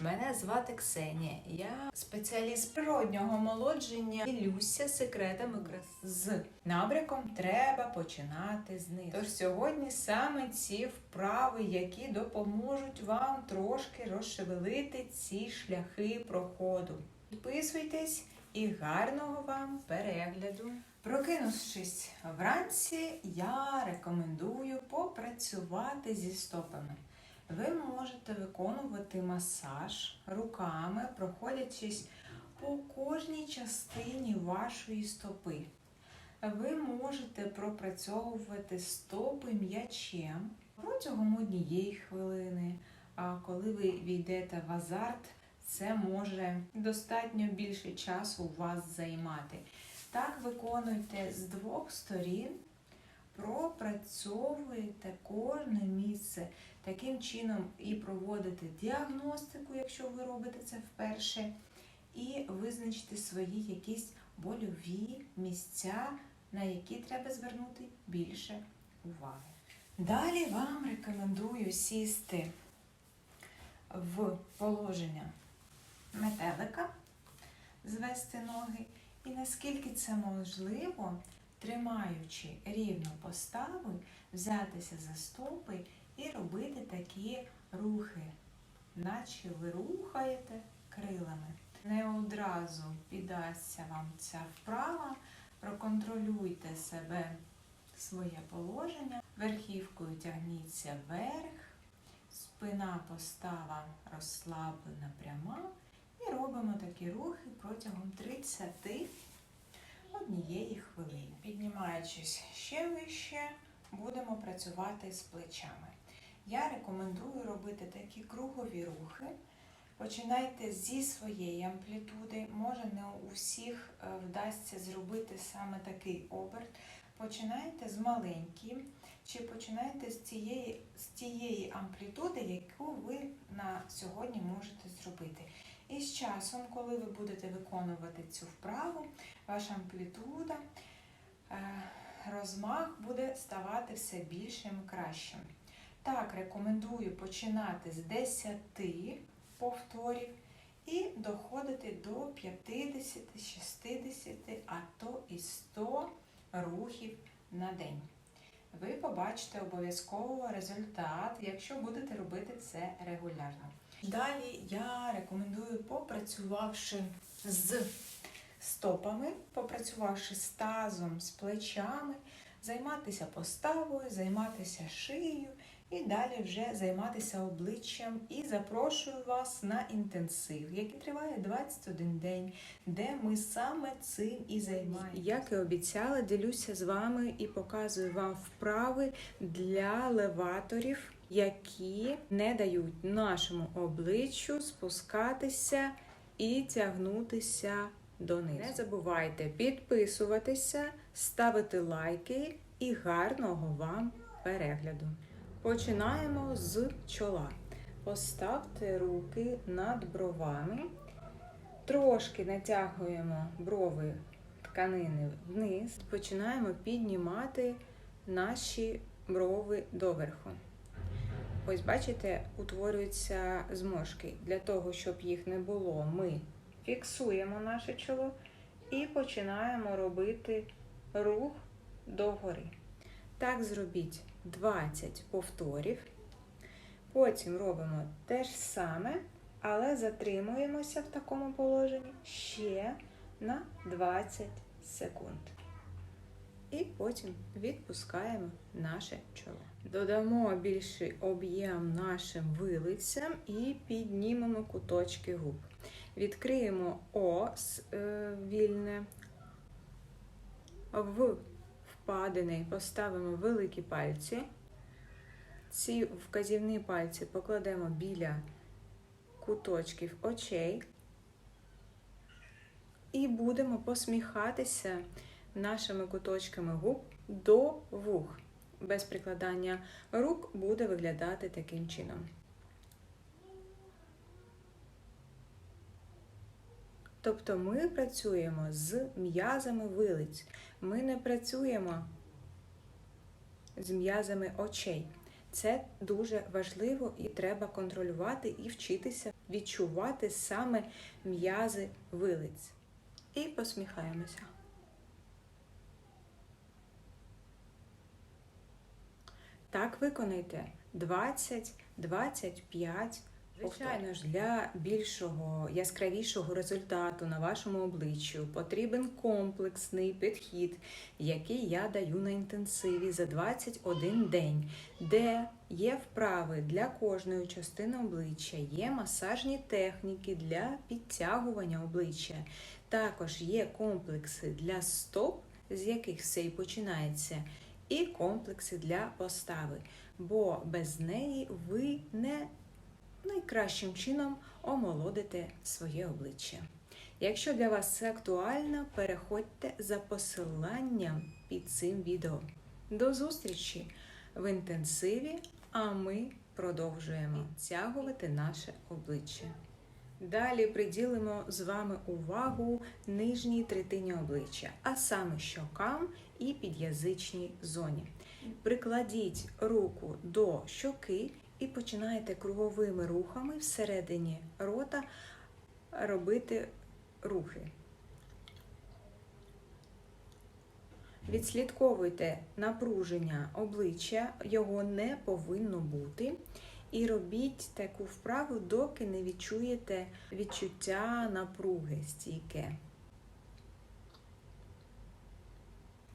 Мене звати Ксенія. Я спеціаліст природнього молодження. Ділюся секретами краси з набряком треба починати знизу. Тож сьогодні саме ці вправи, які допоможуть вам трошки розшевелити ці шляхи проходу. Підписуйтесь і гарного вам перегляду. Прокинувшись вранці, я рекомендую попрацювати зі стопами. Ви можете виконувати масаж руками, проходячись по кожній частині вашої стопи. Ви можете пропрацьовувати стопи м'ячем протягом однієї хвилини. А коли ви війдете в азарт, це може достатньо більше часу у вас займати. Так виконуйте з двох сторін, пропрацьовуєте кожне місце. Таким чином і проводите діагностику, якщо ви робите це вперше, і визначити свої якісь больові місця, на які треба звернути більше уваги. Далі вам рекомендую сісти в положення метелика, звести ноги, і наскільки це можливо, тримаючи рівну поставу, взятися за стопи і робити такі рухи, наче ви рухаєте крилами. Не одразу піддасться вам ця вправа, проконтролюйте себе, своє положення, верхівкою тягніться вверх, спина постава розслаблена пряма. І робимо такі рухи протягом 30 однієї хвилини. Піднімаючись ще вище, будемо працювати з плечами. Я рекомендую робити такі кругові рухи. Починайте зі своєї амплітуди. Може, не у всіх е, вдасться зробити саме такий оберт. Починайте з маленьким, чи починайте з цієї, з тієї амплітуди, яку ви на сьогодні можете зробити. І з часом, коли ви будете виконувати цю вправу, ваша амплітуда, е, розмах буде ставати все більшим і кращим. Так, рекомендую починати з 10 повторів і доходити до 50, 60, а то і 100 рухів на день. Ви побачите обов'язково результат, якщо будете робити це регулярно. Далі я рекомендую, попрацювавши з стопами, попрацювавши з тазом, з плечами, займатися поставою, займатися шиєю і далі вже займатися обличчям. І запрошую вас на інтенсив, який триває 21 день, де ми саме цим і займаємося. Як і обіцяла, ділюся з вами і показую вам вправи для леваторів, які не дають нашому обличчю спускатися і тягнутися донизу. Не забувайте підписуватися, ставити лайки і гарного вам перегляду. Починаємо з чола. Поставте руки над бровами, трошки натягуємо брови тканини вниз, починаємо піднімати наші брови доверху. Ось, бачите, утворюються зморшки. Для того, щоб їх не було, ми фіксуємо наше чоло і починаємо робити рух догори. Так зробіть 20 повторів. Потім робимо те ж саме, але затримуємося в такому положенні ще на 20 секунд. І потім відпускаємо наше чоло. Додамо більший об'єм нашим вилицям і піднімемо куточки губ. Відкриємо О е, вільне. В впадини поставимо великі пальці. Ці вказівні пальці покладемо біля куточків очей. І будемо посміхатися нашими куточками губ до вух. Без прикладання рук буде виглядати таким чином. Тобто ми працюємо з м'язами вилиць. Ми не працюємо з м'язами очей. Це дуже важливо і треба контролювати і вчитися відчувати саме м'язи вилиць. І посміхаємося. Так виконайте 20-25. Звичайно ж, для більшого, яскравішого результату на вашому обличчю потрібен комплексний підхід, який я даю на інтенсиві за 21 день, де є вправи для кожної частини обличчя, є масажні техніки для підтягування обличчя. Також є комплекси для стоп, з яких все і починається, і комплекси для постави, бо без неї ви не найкращим чином омолодите своє обличчя. Якщо для вас це актуально, переходьте за посиланням під цим відео. До зустрічі в інтенсиві, а ми продовжуємо підтягувати наше обличчя. Далі приділимо з вами увагу нижній третині обличчя, а саме щокам і під'язичній зоні. Прикладіть руку до щоки і починаєте круговими рухами всередині рота робити рухи. Відслідковуйте напруження обличчя, його не повинно бути. І робіть таку вправу, доки не відчуєте відчуття напруги стійке.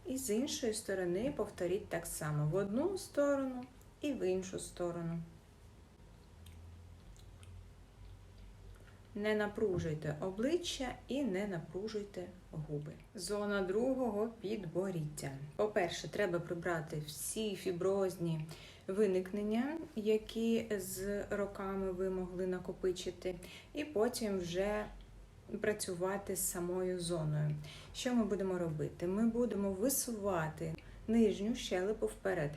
І з іншої сторони повторіть так само в одну сторону і в іншу сторону. Не напружуйте обличчя і не напружуйте губи. Зона другого підборіддя. По-перше, треба прибрати всі фіброзні виникнення, які з роками ви могли накопичити, і потім вже працювати з самою зоною. Що ми будемо робити? Ми будемо висувати нижню щелепу вперед.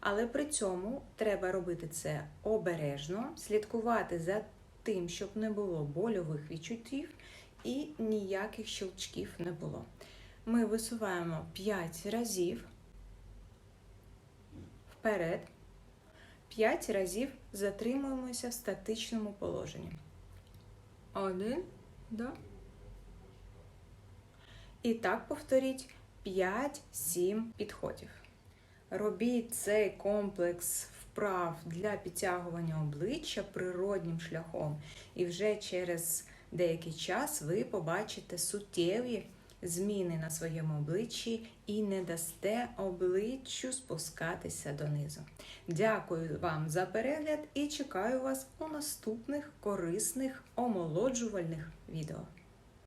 Але при цьому треба робити це обережно, слідкувати за тим, щоб не було больових відчуттів і ніяких щелчків не було. Ми висуваємо 5 разів вперед, 5 разів затримуємося в статичному положенні. Один, два. І так повторіть 5-7 підходів. Робіть цей комплекс вправ для підтягування обличчя природнім шляхом, і вже через деякий час ви побачите суттєві зміни на своєму обличчі і не дасте обличчю спускатися донизу. Дякую вам за перегляд і чекаю вас у наступних корисних омолоджувальних відео.